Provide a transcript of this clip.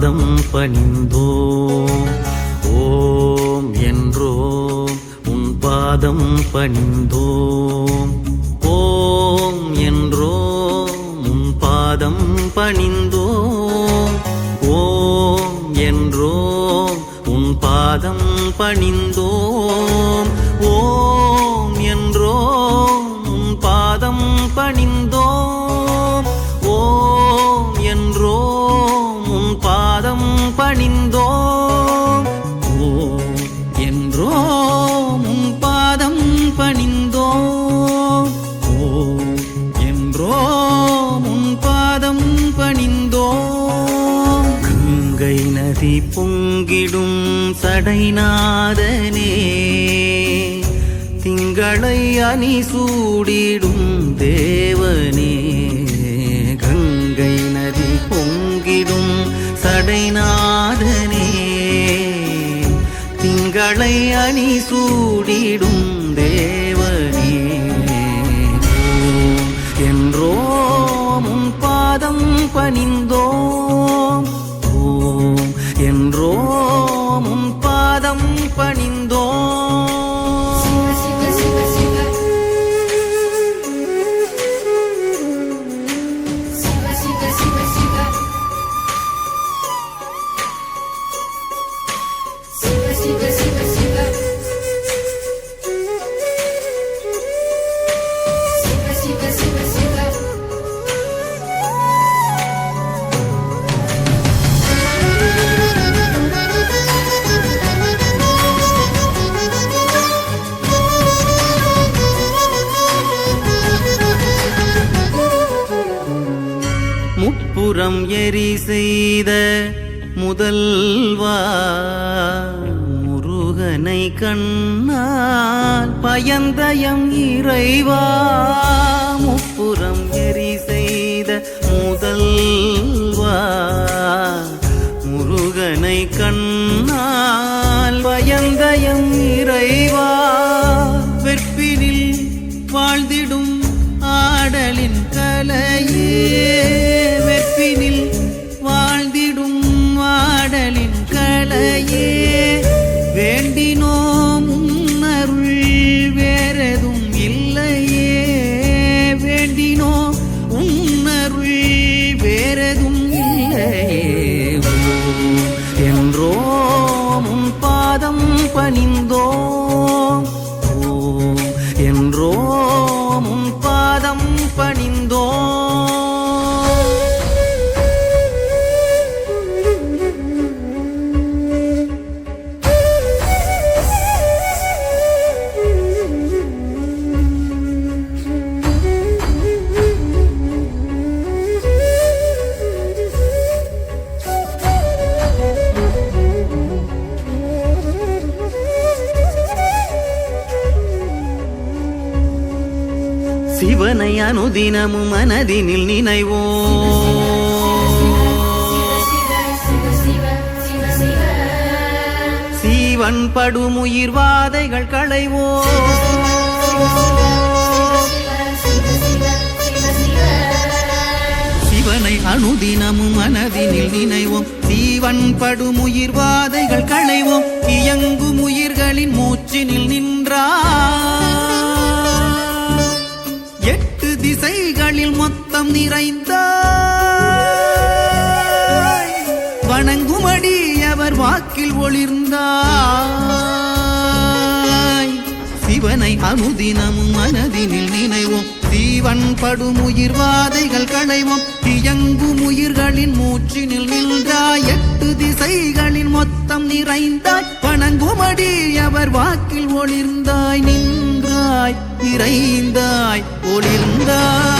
பாதம் பணிந்தோம். ஓம் என்றோம் உன் பாதம் பணிந்தோம். ஓம் என்றோம் உன் பாதம் பணிந்தோம். ஓம் என்றோம் உன் பாதம் பணிந்தோம். ஓம் என்றோம் உன் பாதம் பணிந்தோம். நதி பொங்கிடும் சடைநாதனே திங்களை அணி சூடிடும் தேவனே கங்கை நதி பொங்கிடும் சடைநாதனே திங்களை அணி சூடிடும் தேவனே. என்றோ முன் பாதம் பணிந்தோ முப்புறம் எரி செய்த முதல்வா முருகனை கண்ணால் பயந்தயம் இறைவா. முப்புறம் எரி செய்த முதல்வா கடலின் களையே வேண்டினோம் உன்னருள் வேறெதும் இல்லையே. வேண்டினோ உன்னருள் வேறெதும் இல்லையே. என்றோ முன் பாதம் பணிந்தோ சிவனை அனுதினமும் மனதினில் நினைவோம். சிவ சிவ சிவ சீவன் படுமுயிர் வாதைகள் களைவோம். சிவனை அனுதினமும் மனதினில் நினைவோம். சீவன் படுமுயிர் வாதைகள் களைவோம். இயங்கும் உயிர்களின் மூச்சினில் நின்றார். மொத்தம் நிறைந்த வணங்குமடி அவர் வாக்கில் ஒளிர்ந்தாய். சிவனை அனுதினமும் மனதினில் நினைவோம். தீவன் படும் உயிர் வாதைகள் களைவோம். இயங்கும் உயிர்களின் மூச்சினில் நின்றாய். எட்டு திசைகளின் மொத்தம் நிறைந்தாய். வணங்குமடி அவர் வாக்கில் ஒளிர்ந்தாய். நின்றாய் நிறைந்தாய் ஒளிர்ந்தாய்.